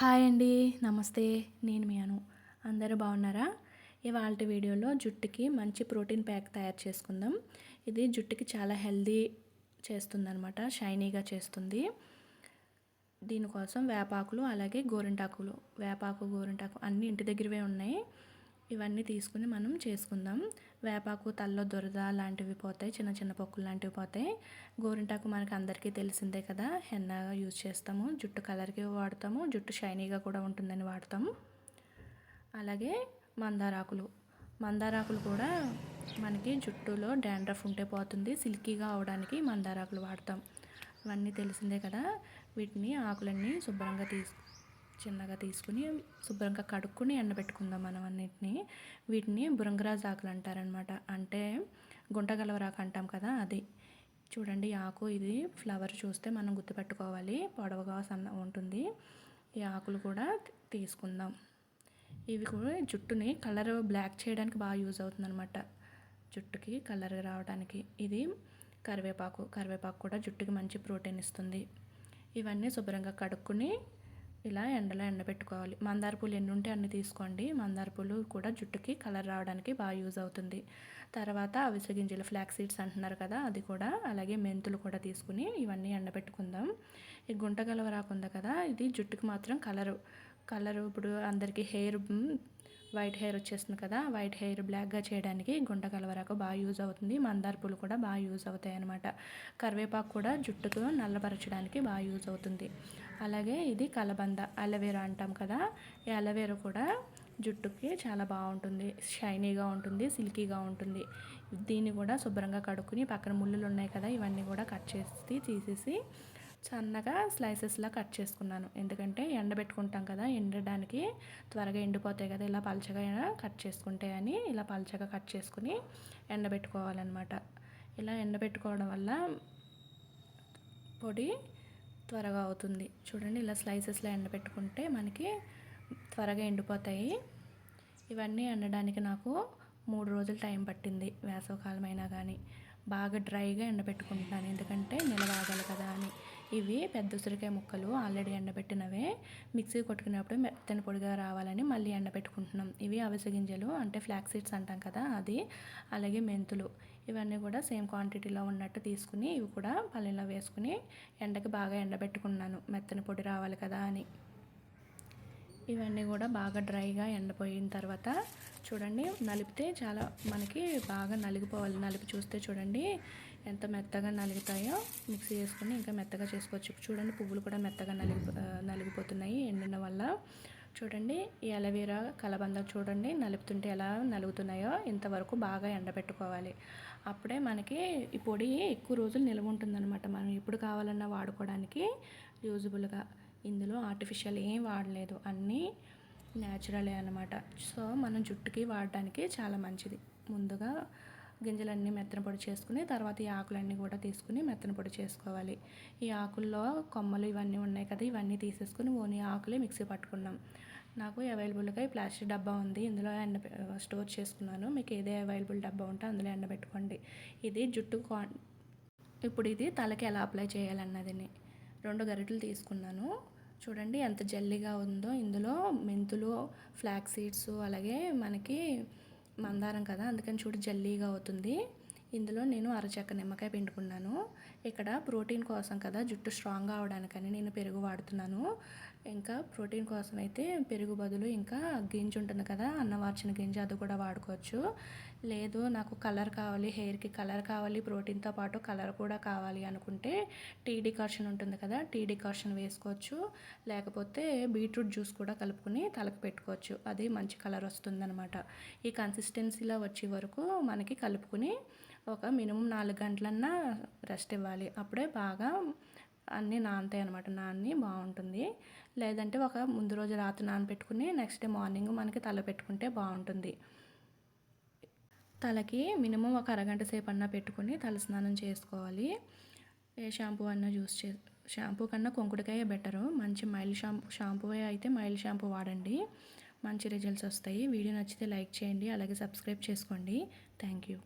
Hi అండి నమస్తే. నేను మీ అను. అందరూ బాగున్నారా? ఇవాళ వీడియోలో జుట్టుకి మంచి ప్రోటీన్ ప్యాక్ తయారు చేసుకుందాం. ఇది జుట్టుకి చాలా హెల్దీ చేస్తుందనమాట షైనీగా చేస్తుంది. దీనికోసం వేపాకులు అలాగే గోరింటాకులు వేపాకు గోరింటాకు అన్నీ ఇంటి దగ్గరవే ఉన్నాయి. ఇవన్నీ తీసుకుని మనం చేసుకుందాం. వేపాకు తల్లో దురద లాంటివి పోతాయి. చిన్న చిన్న పొక్కులు లాంటివి పోతాయి. గోరింటాకు మనకి అందరికీ తెలిసిందే కదా. హెన్నగా యూజ్ చేస్తాము. జుట్టు కలర్కి వాడతాము. జుట్టు షైనీగా కూడా ఉంటుందని వాడతాము. అలాగే మందారాకులు. మందారాకులు కూడా మనకి జుట్టులో డాండ్రఫ్ ఉంటే పోతుంది. సిల్కీగా అవడానికి మందారాకులు వాడతాం. ఇవన్నీ తెలిసిందే కదా. వీటిని ఆకులన్నీ శుభ్రంగా తీసుకు చిన్నగా తీసుకుని శుభ్రంగా కడుక్కొని ఎండబెట్టుకుందాం మనం అన్నిటిని. వీటిని బురంగరాజు ఆకులు అంటారనమాట అంటే గుంటగలవరాకు అంటాం కదా అది. చూడండి ఆకు ఇది ఫ్లవర్ చూస్తే మనం గుర్తుపెట్టుకోవాలి. పొడవుగా సన్న ఉంటుంది. ఈ ఆకులు కూడా తీసుకుందాం. ఇవి కూడా జుట్టుని కలర్ బ్లాక్ చేయడానికి బాగా యూజ్ అవుతుందన్నమాట. జుట్టుకి కలర్ రావడానికి ఇది కరివేపాకు. కరివేపాకు కూడా జుట్టుకి మంచి ప్రోటీన్ ఇస్తుంది. ఇవన్నీ శుభ్రంగా కడుక్కుని ఇలా ఎండలో ఎండబెట్టుకోవాలి మందార పూలు ఎన్ని ఉంటే అన్ని తీసుకోండి. మందార పూలు కూడా జుట్టుకి కలర్ రావడానికి బాగా యూజ్ అవుతుంది. తర్వాత అవిసె గింజలు ఫ్లాక్ సీడ్స్ అంటున్నారు కదా అది కూడా. అలాగే మెంతులు కూడా తీసుకుని ఇవన్నీ ఎండబెట్టుకుందాం ఈ గుంట కలవ రాకుందా కదా ఇది జుట్టుకి మాత్రం కలరు. కలరు ఇప్పుడు అందరికీ హెయిర్ వైట్ హెయిర్ వచ్చేస్తుంది కదా వైట్ హెయిర్ బ్లాక్గా చేయడానికి గుంట కలవరాకు బాగా యూజ్ అవుతుంది. మందార పూలు కూడా బాగా యూజ్ అవుతాయి అనమాట కరివేపాకు కూడా జుట్టుకు నల్లపరచడానికి బాగా యూజ్ అవుతుంది. అలాగే ఇది కలబంద అలవేరా అంటాం కదా ఈ అలవేరా కూడా జుట్టుకి చాలా బాగుంటుంది. షైనీగా ఉంటుంది సిల్కీగా ఉంటుంది. దీన్ని కూడా శుభ్రంగా కడుక్కుని పక్కన ముళ్ళులు ఉన్నాయి కదా ఇవన్నీ కూడా కట్ చేసి తీసేసి సన్నగా స్లైసెస్లా కట్ చేసుకున్నాను. ఎందుకంటే ఎండబెట్టుకుంటాం కదా ఎండడానికి త్వరగా ఎండిపోతాయి కదా ఇలా పలచగా కట్ చేసుకుంటే అని ఇలా పలచగా కట్ చేసుకుని ఎండబెట్టుకోవాలన్నమాట. ఇలా ఎండబెట్టుకోవడం వల్ల పొడి త్వరగా అవుతుంది. చూడండి ఇలా స్లైసెస్లో ఎండబెట్టుకుంటే మనకి త్వరగా ఎండిపోతాయి. ఇవన్నీ ఎండడానికి నాకు మూడు రోజులు టైం పట్టింది వేసవకాలం అయినా కానీ బాగా డ్రైగా ఎండబెట్టుకుంటున్నాను. ఎందుకంటే నిలవాగల ఇవి పెద్ద ఉసిరికాయ ముక్కలు ఆల్రెడీ ఎండబెట్టినవే. మిక్సీ కొట్టుకున్నప్పుడు మెత్తని పొడిగా రావాలని మళ్ళీ ఎండబెట్టుకుంటున్నాం. ఇవి అవిసె గింజలు అంటే ఫ్లాక్ సీడ్స్ అంటాం కదా అది అలాగే మెంతులు. ఇవన్నీ కూడా సేమ్ క్వాంటిటీలో ఉన్నట్టు తీసుకుని ఇవి కూడా పల్లెల్లో వేసుకుని ఎండకి బాగా ఎండబెట్టుకున్నాను. మెత్తని పొడి రావాలి కదా అని. ఇవన్నీ కూడా బాగా డ్రైగా ఎండపోయిన తర్వాత చూడండి నలిపితే చాలా మనకి బాగా నలిగిపోవాలి. నలిపి చూస్తే చూడండి ఎంత మెత్తగా నలుగుతాయో మిక్సీ చేసుకుని ఇంకా మెత్తగా చేసుకోవచ్చు. చూడండి పువ్వులు కూడా మెత్తగా నలిగి నలిగిపోతున్నాయి ఎండిన వల్ల. చూడండి ఈ అలవీరా కలబంద చూడండి నలుపుతుంటే ఎలా నలుగుతున్నాయో ఇంతవరకు బాగా ఎండబెట్టుకోవాలి అప్పుడే మనకి ఈ పొడి ఎక్కువ రోజులు నిల్వ ఉంటుందన్నమాట. మనం ఎప్పుడు కావాలన్నా వాడుకోవడానికి యూజబుల్గా. ఇందులో ఆర్టిఫిషియల్ ఏం వాడలేదు. అన్నీ న్యాచురలే అనమాట సో మనం జుట్టుకి వాడడానికి చాలా మంచిది. ముందుగా గింజలన్నీ మెత్తన పొడి చేసుకుని తర్వాత ఈ ఆకులన్నీ కూడా తీసుకుని మెత్తన పొడి చేసుకోవాలి. ఈ ఆకుల్లో కొమ్మలు ఇవన్నీ ఉన్నాయి కదా ఇవన్నీ తీసేసుకుని ఓని ఆకులే మిక్సీ పట్టుకున్నాం. నాకు అవైలబుల్గా ఈ ప్లాస్టిక్ డబ్బా ఉంది. ఇందులో ఎండ స్టోర్ చేసుకున్నాను. మీకు ఏదే అవైలబుల్ డబ్బా ఉంటే అందులో ఎండబెట్టుకోండి. ఇది జుట్టు ఇప్పుడు ఇది తలకి ఎలా అప్లై చేయాలన్నది రెండు గరిటెలు తీసుకున్నాను. చూడండి ఎంత జల్లీగా ఉందో. ఇందులో మెంతులు ఫ్లాక్ సీడ్స్ అలాగే మనకి మందారం కదా అందుకని చూడు జల్లీగా అవుతుంది. ఇందులో నేను అరచక్క నిమ్మకాయ పిండుకున్నాను. ఇక్కడ ప్రోటీన్ కోసం కదా జుట్టు స్ట్రాంగ్ అవడానికని నేను పెరుగు వాడుతున్నాను. ఇంకా ప్రోటీన్ కోసం అయితే పెరుగు బదులు ఇంకా గింజ ఉంటుంది కదా అన్నవార్చిన గింజ అది కూడా వాడుకోవచ్చు. లేదు నాకు కలర్ కావాలి హెయిర్కి కలర్ కావాలి ప్రోటీన్తో పాటు కలర్ కూడా కావాలి అనుకుంటే టీ డికాషన్ ఉంటుంది కదా టీ డికాషన్ వేసుకోవచ్చు. లేకపోతే బీట్రూట్ జ్యూస్ కూడా కలుపుకొని తలకు పెట్టుకోవచ్చు. అది మంచి కలర్ వస్తుందన్నమాట. ఈ కన్సిస్టెన్సీలో వచ్చే వరకు మనకి కలుపుకొని ఒక మినిమం నాలుగు గంటలన్నా రెస్ట్ ఇవ్వాలి. అప్పుడే బాగా అన్నీ నానతాయి అనమాట నాన్ని బాగుంటుంది. లేదంటే ఒక ముందు రోజు రాత్రి నానబెట్టుకుని నెక్స్ట్ డే మార్నింగ్ మనకి తల పెట్టుకుంటే బాగుంటుంది. తలకి మినిమం ఒక అరగంట సేపు అన్నా పెట్టుకుని తల స్నానం చేసుకోవాలి. ఏ షాంపూ అన్నా యూస్ చే షాంపూ కన్నా కొంకుడికాయ బెటరు. మంచి మైల్ షాంపూ షాంపూ అయితే మైల్ షాంపూ వాడండి. మంచి రిజల్ట్స్ వస్తాయి. వీడియో నచ్చితే లైక్ చేయండి. అలాగే సబ్స్క్రైబ్ చేసుకోండి. Thank you.